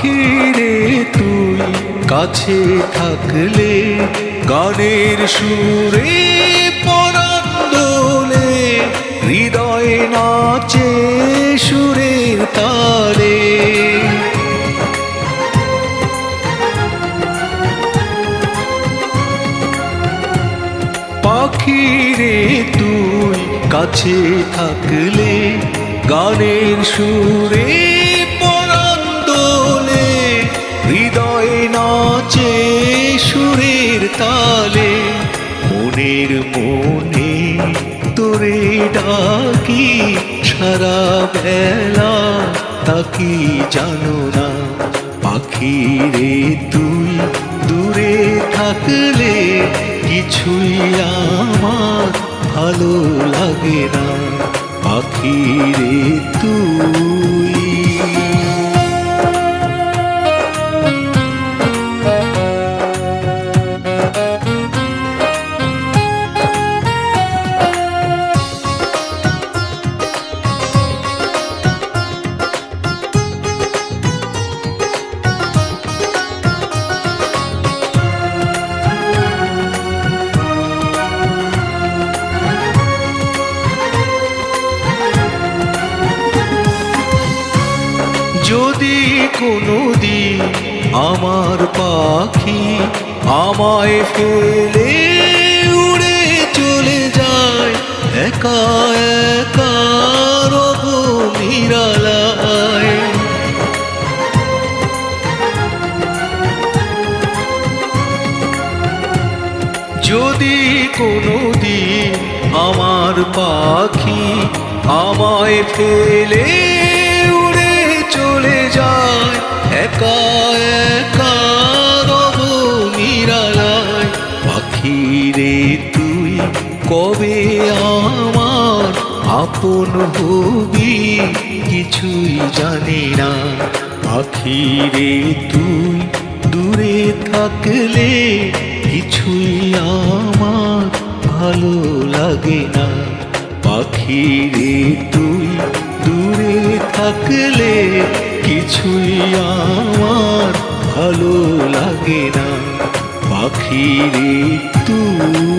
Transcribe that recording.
পাখি রে তুই কাছে থাকলে গানের সুরে পরাণ হৃদয়ে নাচে সুরের তারে পাখি রে তুই কাছে থাকলে গানের সুরে মনে তোরে ডাকি, সারা বেলা তাকি জানো না। পাখি রে তুই দূরে থাকলে কিছুই আমার ভালো লাগে না। পাখি রে তুই কোনো দিন আমার পাখি আমায় ফেলে উড়ে চলে যায়। একা একা যদি কোনো দিন আমার পাখি আমায় ফেলে উড়ে চলে যায় একা একা রব নিরালায়। পাখি রে তুই কবে আমার আপন হবি? কিছুই জানি না। পাখি রে তুই দূরে থাকলে কিছুই আমার ভালো লাগে না। পাখি রে তুই দূরে থাকলে কিছুই আমার ভালো লাগে না। পাখি রে তুই